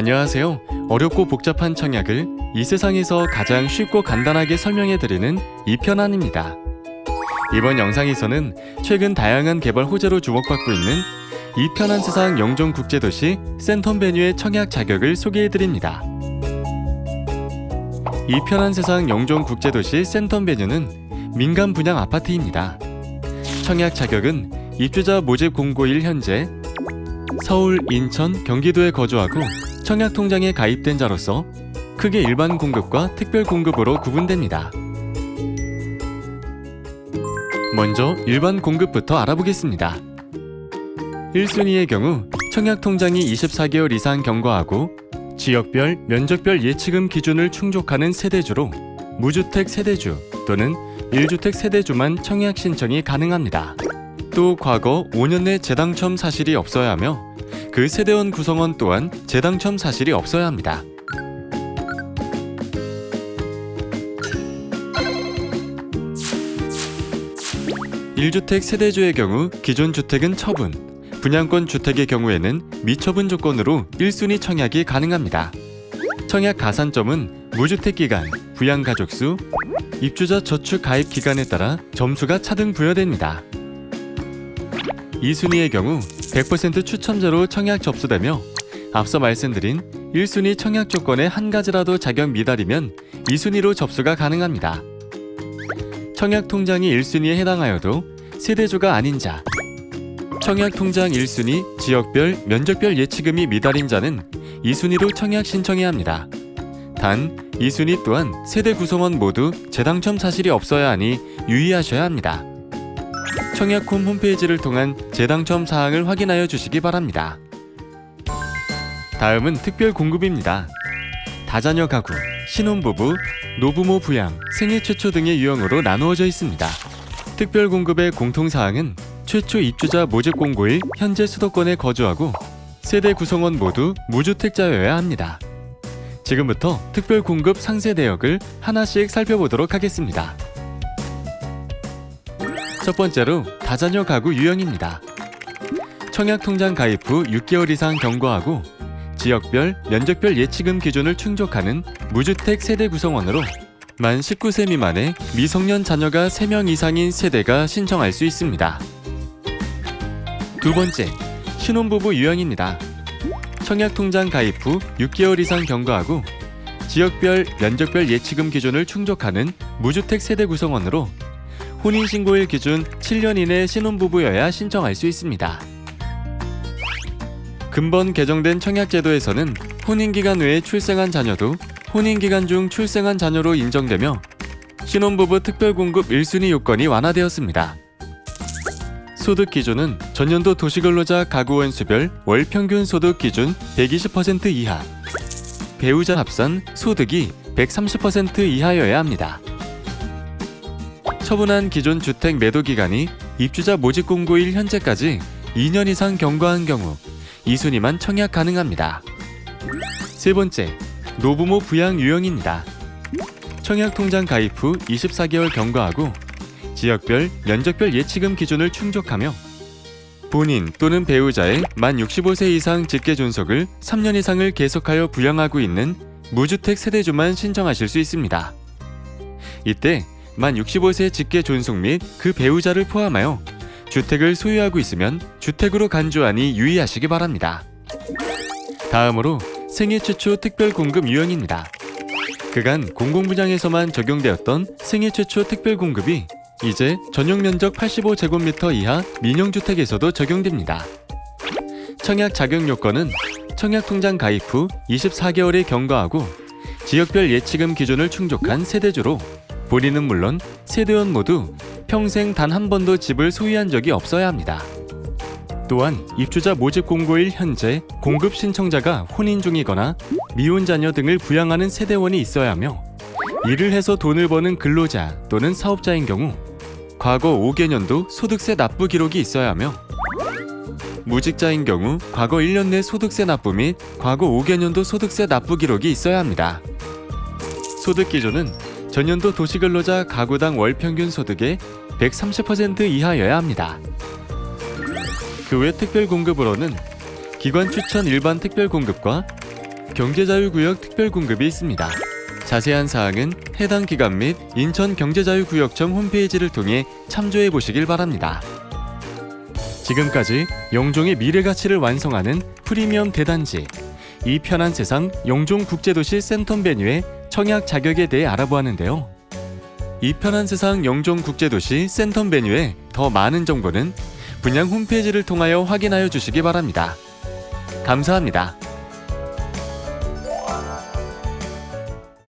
안녕하세요. 어렵고 복잡한 청약을 이 세상에서 가장 쉽고 간단하게 설명해드리는 이편안입니다. 이번 영상에서는 최근 다양한 개발 호재로 주목받고 있는 이편한 세상 영종 국제도시 센텀 베뉴의 청약 자격을 소개해드립니다. 이편한 세상 영종 국제도시 센텀 베뉴는 민간 분양 아파트입니다. 청약 자격은 입주자 모집 공고 일 현재 서울, 인천, 경기도에 거주하고 청약 통장에 가입된 자로서 크게 일반 공급과 특별 공급으로 구분됩니다. 먼저 일반 공급부터 알아보겠습니다. 1순위의 경우 청약 통장이 24개월 이상 경과하고 지역별, 면적별 예치금 기준을 충족하는 세대주로 무주택 세대주 또는 1주택 세대주만 청약 신청이 가능합니다. 또 과거 5년 내 재당첨 사실이 없어야 하며 그 세대원 구성원 또한 재당첨 사실이 없어야 합니다. 일주택 세대주의 경우 기존 주택은 처분, 분양권 주택의 경우에는 미처분 조건으로 1순위 청약이 가능합니다. 청약 가산점은 무주택 기간, 부양 가족 수, 입주자 저축 가입 기간에 따라 점수가 차등 부여됩니다. 2순위의 경우 100% 추첨자로 청약 접수되며 앞서 말씀드린 1순위 청약 조건의 한 가지라도 자격 미달이면 2순위로 접수가 가능합니다. 청약 통장이 1순위에 해당하여도 세대주가 아닌 자, 청약 통장 1순위 지역별 면적별 예치금이 미달인 자는 2순위로 청약 신청해야 합니다. 단 2순위 또한 세대 구성원 모두 재당첨 사실이 없어야 하니 유의하셔야 합니다. 청약홈 홈페이지를 통한 재당첨 사항을 확인하여 주시기 바랍니다. 다음은 특별 공급입니다. 다자녀 가구, 신혼부부, 노부모 부양, 생애 최초 등의 유형으로 나누어져 있습니다. 특별 공급의 공통 사항은 최초 입주자 모집 공고일 현재 수도권에 거주하고 세대 구성원 모두 무주택자여야 합니다. 지금부터 특별 공급 상세 내역을 하나씩 살펴보도록 하겠습니다. 첫 번째로 다자녀 가구 유형입니다. 청약 통장 가입 후 6개월 이상 경과하고 지역별, 면적별 예치금 기준을 충족하는 무주택 세대 구성원으로 만 19세 미만의 미성년 자녀가 3명 이상인 세대가 신청할 수 있습니다. 두 번째, 신혼부부 유형입니다. 청약 통장 가입 후 6개월 이상 경과하고 지역별, 면적별 예치금 기준을 충족하는 무주택 세대 구성원으로 혼인신고일 기준 7년 이내 신혼부부여야 신청할 수 있습니다. 근본 개정된 청약제도에서는 혼인기간 외에 출생한 자녀도 혼인기간 중 출생한 자녀로 인정되며 신혼부부 특별공급 1순위 요건이 완화되었습니다. 소득 기준은 전년도 도시근로자 가구원 수별 월 평균 소득 기준 120% 이하, 배우자 합산 소득이 130% 이하여야 합니다. 처분한 기존 주택 매도 기간이 입주자 모집 공고일 현재까지 2년 이상 경과한 경우 2순위만 청약 가능합니다. 세 번째, 노부모 부양 유형입니다. 청약 통장 가입 후 24개월 경과하고 지역별, 면적별 예치금 기준을 충족하며 본인 또는 배우자의 만 65세 이상 직계 존속을 3년 이상을 계속하여 부양하고 있는 무주택 세대주만 신청하실 수 있습니다. 이때 만 65세 직계 존속 및 그 배우자를 포함하여 주택을 소유하고 있으면 주택으로 간주하니 유의하시기 바랍니다. 다음으로 생애 최초 특별 공급 유형입니다. 그간 공공분양에서만 적용되었던 생애 최초 특별 공급이 이제 전용 면적 85제곱미터 이하 민영주택에서도 적용됩니다. 청약 자격 요건은 청약 통장 가입 후 24개월이 경과하고 지역별 예치금 기준을 충족한 세대주로 본인은 물론 세대원 모두 평생 단 한 번도 집을 소유한 적이 없어야 합니다. 또한 입주자 모집 공고일 현재 공급 신청자가 혼인 중이거나 미혼 자녀 등을 부양하는 세대원이 있어야 하며 일을 해서 돈을 버는 근로자 또는 사업자인 경우 과거 5개년도 소득세 납부 기록이 있어야 하며 무직자인 경우 과거 1년 내 소득세 납부 및 과거 5개년도 소득세 납부 기록이 있어야 합니다. 소득 기준은 전년도 도시근로자 가구당 월 평균 소득의 130% 이하여야 합니다. 그 외 특별 공급으로는 기관 추천 일반 특별 공급과 경제자유구역 특별공급이 있습니다. 자세한 사항은 해당 기관 및 인천경제자유구역청 홈페이지를 통해 참조해 보시길 바랍니다. 지금까지 영종의 미래 가치를 완성하는 프리미엄 대단지 이 편한 세상 영종 국제도시 센텀 베뉴의 청약 자격에 대해 알아보았는데요. 이 편한 세상 영종 국제도시 센텀 베뉴의 더 많은 정보는 분양 홈페이지를 통하여 확인하여 주시기 바랍니다. 감사합니다.